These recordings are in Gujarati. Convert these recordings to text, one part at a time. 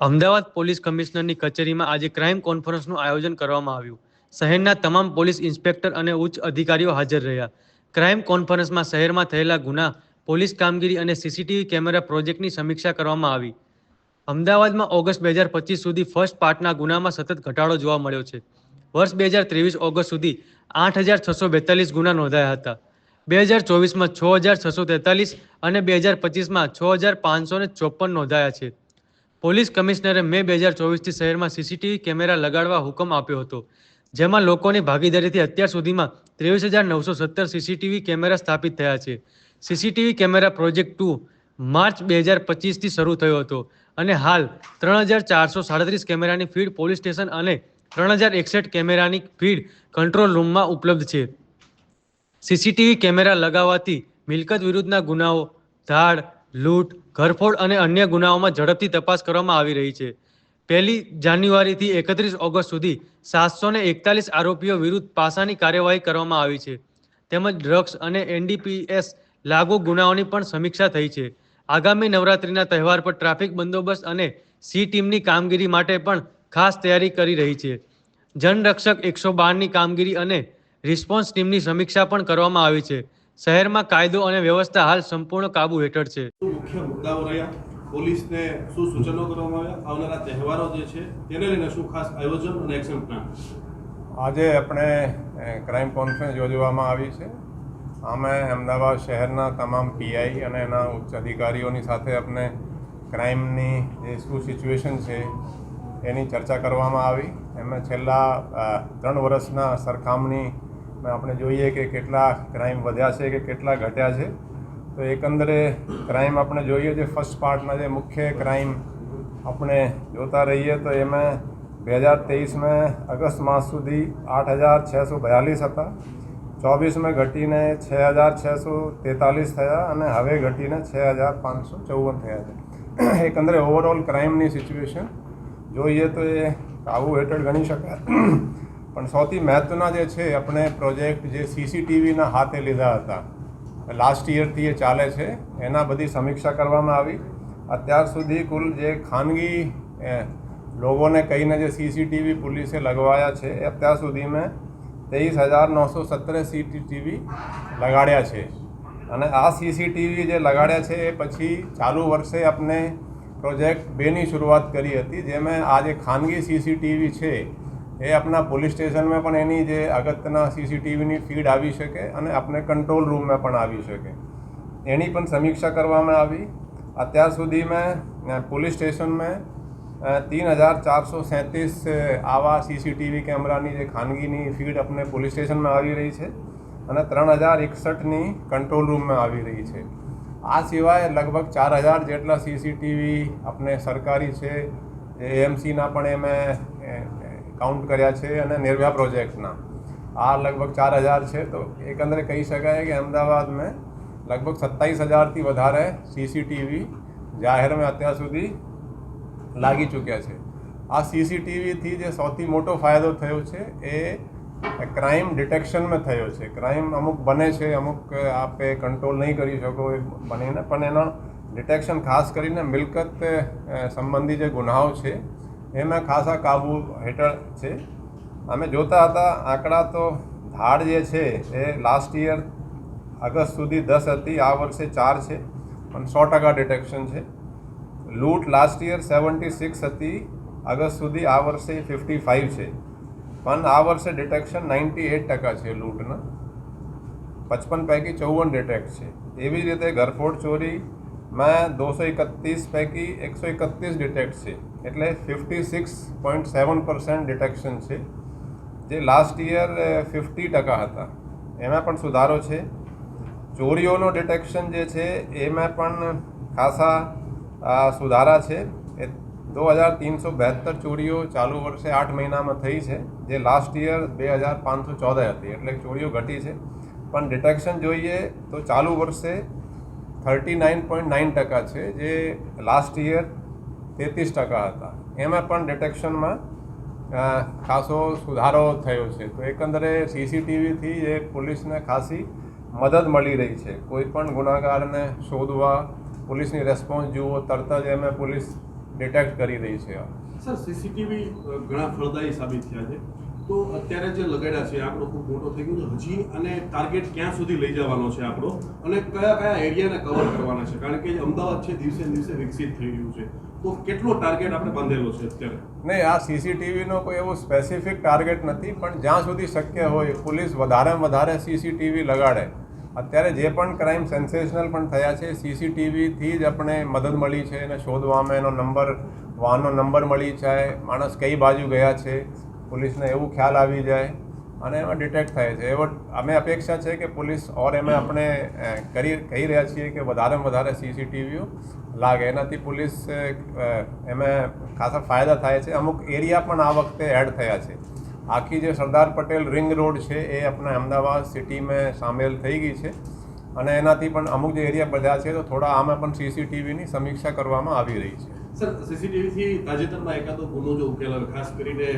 અમદાવાદ પોલીસ કમિશનરની કચેરીમાં આજે ક્રાઇમ કોન્ફરન્સનું આયોજન કરવામાં આવ્યું. શહેરના તમામ પોલીસ ઇન્સ્પેક્ટર અને ઉચ્ચ અધિકારીઓ હાજર રહ્યા. ક્રાઇમ કોન્ફરન્સમાં શહેરમાં થયેલા ગુના, પોલીસ કામગીરી અને સીસીટીવી કેમેરા પ્રોજેક્ટની સમીક્ષા કરવામાં આવી. અમદાવાદમાં ઓગસ્ટ બે હજાર પચીસ સુધી ફર્સ્ટ પાર્ટના ગુનામાં સતત ઘટાડો જોવા મળ્યો છે. વર્ષ બે હજાર ત્રેવીસ ઓગસ્ટ સુધી આઠ હજાર છસો બેતાલીસ ગુના નોંધાયા હતા. બે હજાર ચોવીસમાં છ હજાર છસો તેતાલીસ અને બે હજાર પચીસમાં છ હજાર પાંચસો ચોપન નોંધાયા છે. પોલીસ કમિશનરે મે બે હજાર ચોવીસથી શહેરમાં સીસીટીવી કેમેરા લગાડવા હુકમ આપ્યો હતો, જેમાં લોકોની ભાગીદારીથી અત્યાર સુધીમાં ત્રેવીસ હજાર નવસો સત્તર સીસીટીવી કેમેરા સ્થાપિત થયા છે. CCTV camera project two March બે હજાર પચીસથી શરૂ થયો હતો અને હાલ ત્રણ હજાર ચારસો સાડત્રીસ કેમેરાની ફીડ પોલીસ સ્ટેશન અને ત્રણ હજાર એકસઠ કેમેરાની ફીડ કંટ્રોલ રૂમમાં ઉપલબ્ધ છે. સીસીટીવી કેમેરા લગાવવાથી મિલકત વિરુદ્ધના ગુનાઓ, ધાડ લૂંટ, ઘરફોડ અને અન્ય ગુનાઓમાં ઝડપથી તપાસ કરવામાં આવી રહી છે. પહેલી જાન્યુઆરીથી એકત્રીસ ઓગસ્ટ સુધી સાતસો ને એકતાલીસ આરોપીઓ વિરુદ્ધ પાસાની કાર્યવાહી કરવામાં આવી છે. તેમજ ડ્રગ્સ અને એનડીપીએસ લાગુ ગુનાઓની પણ સમીક્ષા થઈ છે. આગામી નવરાત્રિના તહેવાર પર ટ્રાફિક બંદોબસ્ત અને સી ટીમની કામગીરી માટે પણ ખાસ તૈયારી કરી રહી છે. જનરક્ષક એકસો બારની કામગીરી અને રિસ્પોન્સ ટીમની સમીક્ષા પણ કરવામાં આવી છે. શહેરમાં કાયદો અને વ્યવસ્થા હાલ સંપૂર્ણ કાબુ હેઠળ છે. મુખ્ય મુદ્દાઓ રહ્યા? પોલીસને શું સૂચનો કરવામાં આવ્યા? આવનારા તહેવારો જે છે તેને લઈને શું ખાસ આયોજન અને એક્શન પ્લાન આજે આપણે ક્રાઇમ કોન્ફરન્સ યોજવામાં આવી છે. અમે અમદાવાદ શહેરના તમામ પીઆઈ અને એના ઉચ્ચ અધિકારીઓની સાથે આપણે ક્રાઇમની જે શું સિચ્યુએશન છે એની ચર્ચા કરવામાં આવી. એમાં છેલ્લા ત્રણ વર્ષના સરખામણીમાં આપણે જોઈએ કે કેટલા ક્રાઇમ વધ્યા છે કે કેટલા ઘટ્યા છે. તો એકંદરે ક્રાઇમ આપણે જોઈએ છે ફર્સ્ટ પાર્ટના જે મુખ્ય ક્રાઇમ આપણે જોતા રહીએ તો એમાં બે હજાર તેવીસમાં અગસ્ત માસ સુધી આઠ હજાર છસો બયાલીસ હતા. ચોવીસમાં ઘટીને છ હજાર છસો તેતાલીસ થયા અને હવે ઘટીને છ હજાર પાંચસો ચૌવન થયા છે. એકંદરે ઓવરઓલ ક્રાઇમની સિચ્યુએશન જોઈએ તો એ કાબુ હેઠળ ગણી શકાય. પણ સૌથી મહત્ત્વના જે છે, આપણે પ્રોજેક્ટ જે સીસીટીવીના હાથે લીધા હતા લાસ્ટ યરથી એ ચાલે છે, એના બધી સમીક્ષા કરવામાં આવી. અત્યાર સુધી કુલ જે ખાનગી લોકોને કહીને જે સીસીટીવી પોલીસે લગવાયા છે અત્યાર સુધીમાં તેવીસ હજાર નવસો સત્તર સીસીટીવી લગાડ્યા છે. અને આ સીસીટીવી જે લગાડ્યા છે, એ પછી ચાલુ વર્ષે આપણે પ્રોજેક્ટ બેની શરૂઆત કરી હતી, જેમાં આ જે ખાનગી સીસીટીવી છે એ આપણા પોલીસ સ્ટેશનમાં પણ એની જે અગત્યના સીસીટીવીની ફીડ આવી શકે અને આપણે કંટ્રોલ રૂમમાં પણ આવી શકે. એની પણ સમીક્ષા કરવામાં આવી. અત્યાર સુધી મેં પોલીસ સ્ટેશનમાં તીન હજાર ચારસો સેંત્રીસ આવા સીસીટીવી કેમેરાની જે ખાનગીની ફીડ આપણે પોલીસ સ્ટેશનમાં આવી રહી છે અને ત્રણ હજાર એકસઠની કંટ્રોલ રૂમમાં આવી રહી છે. આ સિવાય લગભગ ચાર હજાર જેટલા સીસીટીવી આપણે સરકારી છે. એએમસીના પણ એમાં કાઉન્ટ કર્યા છે અને નિર્ભયા પ્રોજેક્ટના આ લગભગ ચાર હજાર છે, તો એકંદરે કહી શકાય કે અમદાવાદમાં લગભગ સત્તાવીસ હજારથી વધારે સીસીટીવી જાહેરમાં અત્યાર સુધી લાગી ચૂક્યા છે. આ સીસીટીવીથી જે સૌથી મોટો ફાયદો થયો છે, એ ક્રાઇમ ડિટેક્શનમાં થયો છે. ક્રાઇમ અમુક બને છે, અમુક આપે કંટ્રોલ નહીં કરી શકો એ બનીને, પણ એના ડિટેક્શન ખાસ કરીને મિલકત સંબંધી જે ગુનાઓ છે એમાં ખાસા કાબુ હેઠળ છે. અમે જોતા હતા આંકડા તો ધાડ જે છે એ લાસ્ટ યર અગસ્ત સુધી દસ હતી, આ વર્ષે ચાર છે, પણ સો ટકા ડિટેક્શન છે. લૂંટ લાસ્ટ યર સેવન્ટી સિક્સ હતી અગસ્ત સુધી આ વર્ષે ફિફ્ટી ફાઇવ છે. પણ આ વર્ષે ડિટેક્શન નાઇન્ટી એટ ટકા છે લૂંટના. પચપન પૈકી ચૌવન ડિટેક્ટ છે. એવી રીતે ઘરફોડ ચોરીમાં દોસો એકત્રીસ પૈકી એકસો એકત્રીસ ડિટેક્ટ છે. એટલે fifty six point seven percent detection છે. જે લાસ્ટ યર ફિફ્ટી ટકા હતા. એમાં પણ સુધારો છે. ચોરીઓનો ડિટેક્શન જે છે, એમાં પણ ખાસા સુધારા છે. એ દો હજાર તીનસો બેહત્તર ચોરીઓ ચાલુ વર્ષે આઠ મહિનામાં થઈ છે. જે લાસ્ટ યર બે હજાર પાંચસો ચૌદ હતી. એટલે ચોરીઓ ઘટી છે. પણ ડિટેક્શન જોઈએ તો ચાલુ વર્ષે થર્ટી નાઇન પોઈન્ટ નાઇન ટકા છે, જે લાસ્ટ યર તેત્રીસ ટકા હતા. એમાં પણ ડિટેક્શનમાં ખાસો સુધારો થયો છે. તો એકંદરે સીસીટીવીથી એ પોલીસને ખાસી મદદ મળી રહી છે. કોઈ પણ ગુનાગારને શોધવા, પોલીસની રેસ્પોન્સ જુઓ, તરત જ એમાં પોલીસ ડિટેક્ટ કરી રહી છે. સર સીસીટીવી ઘણા ફળદાયી સાબિત થયા છે. તો અત્યારે જે લગાડ્યા છે આપણો ખૂબ મોટો થઈ ગયો છે. હજી અને ટાર્ગેટ ક્યાં સુધી લઈ જવાનો છે આપણો? અને કયા કયા એરિયાને કવર કરવાના છે? કારણ કે અમદાવાદ છે, દિવસે દિવસે વિકસિત થઈ રહ્યું છે. તો કેટલો ટાર્ગેટ આપણે બાંધેલો છે અત્યારે? નહીં, આ સીસીટીવીનો કોઈ એવો સ્પેસિફિક ટાર્ગેટ નથી, પણ જ્યાં સુધી શક્ય હોય, પોલીસ વધારેમાં વધારે સીસીટીવી લગાડે. અત્યારે જે પણ ક્રાઇમ સેન્સેશનલ પણ થયા છે સીસીટીવીથી જ આપણે મદદ મળી છે અને શોધવામાં એનો નંબર વાહનનો નંબર મળી જાય, માણસ કઈ બાજુ ગયા છે. પોલીસને એવું ખ્યાલ આવી જાય અને એમાં ડિટેક્ટ થાય છે. એવો અમે અપેક્ષા છે કે પોલીસ ઓર એમે આપણે કરી, કહી રહ્યા છીએ કે વધારેમાં વધારે સીસીટીવીઓ લાગે. એનાથી પોલીસ એમાં ખાસા ફાયદા થાય છે. અમુક એરિયા પણ આ વખતે એડ થયા છે. આખી જે સરદાર પટેલ રિંગ રોડ છે એ આપણા અમદાવાદ સિટીમાં સામેલ થઈ ગઈ છે. અને એનાથી પણ અમુક જે એરિયા બધા છે તો થોડા આમાં પણ સીસીટીવીની સમીક્ષા કરવામાં આવી રહી છે. સર, સીસીટીવીથી તાજેતરમાં એકાદો ગુનો જો ઉકેલાયો, ખાસ કરીને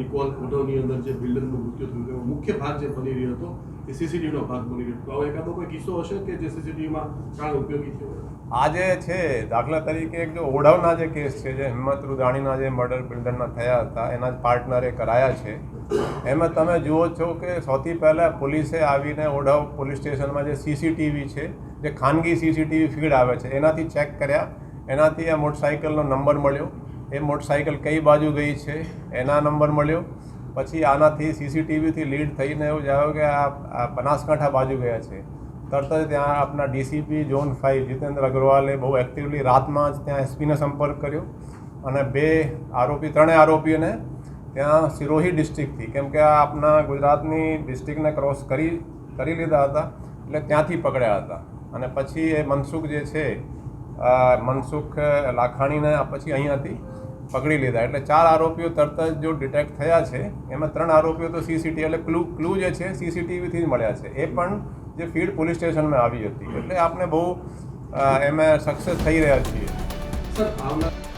નિકોલ હોટલની અંદર જે બિલ્ડરનું મૃત્યુ થયું તેનો મુખ્ય ભાગ જે બની રહ્યો હતો, એ સીસીટીવીનો ભાગ બની રહ્યો હતો. આવો એકાદો કોઈ કિસ્સો હશે કે જે સીસીટીવીમાં કાળ ઉપયોગી થયો આજે છે, દાખલા તરીકે એક જો ઓઢવના જે કેસ છે, જે હિંમત રુદાણીના જે મર્ડર બિલ્ડરના થયા હતા, એના જ પાર્ટનરે કરાયા છે. એમાં તમે જુઓ છો કે સૌથી પહેલાં પોલીસે આવીને ઓઢવ પોલીસ સ્ટેશનમાં જે સીસીટીવી છે, જે ખાનગી સીસીટીવી ફીડ આવે છે, એનાથી ચેક કર્યા. એનાથી આ મોટરસાઇકલનો નંબર મળ્યો. એ મોટરસાઇકલ કઈ બાજુ ગઈ છે એના નંબર મળ્યો. પછી આનાથી સીસીટીવીથી લીડ થઈને એવું જાયો કે આ બનાસકાંઠા બાજુ ગયા છે. તરત જ ત્યાં આપણા ડીસીપી ઝોન ફાઇવ જીતેન્દ્ર અગ્રવાલે બહુ એક્ટિવલી રાતમાં જ ત્યાં એસપીને સંપર્ક કર્યો. અને બે આરોપી, ત્રણેય આરોપીઓને ત્યાં સિરોહી ડિસ્ટ્રિક્ટથી, કેમ કે આ આપણા ગુજરાતની ડિસ્ટ્રિક્ટને ક્રોસ કરી કરી લીધા હતા, એટલે ત્યાંથી પકડ્યા હતા. અને પછી એ મનસુખ જે છે મનસુખ લાખાણીને પછી પછી અહીંયાથી પકડી લીધા. એટલે ચાર આરોપીઓ તરત જ જો ડિટેક્ટ થયા છે, એમાં ત્રણ આરોપીઓ તો સીસીટીવી એટલે ક્લુ ક્લુ જે છે સીસીટીવીથી જ મળ્યા છે. એ પણ જે ફીડ પોલીસ સ્ટેશનમાં આવી હતી. એટલે આપણે બહુ એમાં સક્સેસ થઈ રહ્યા છીએ. સર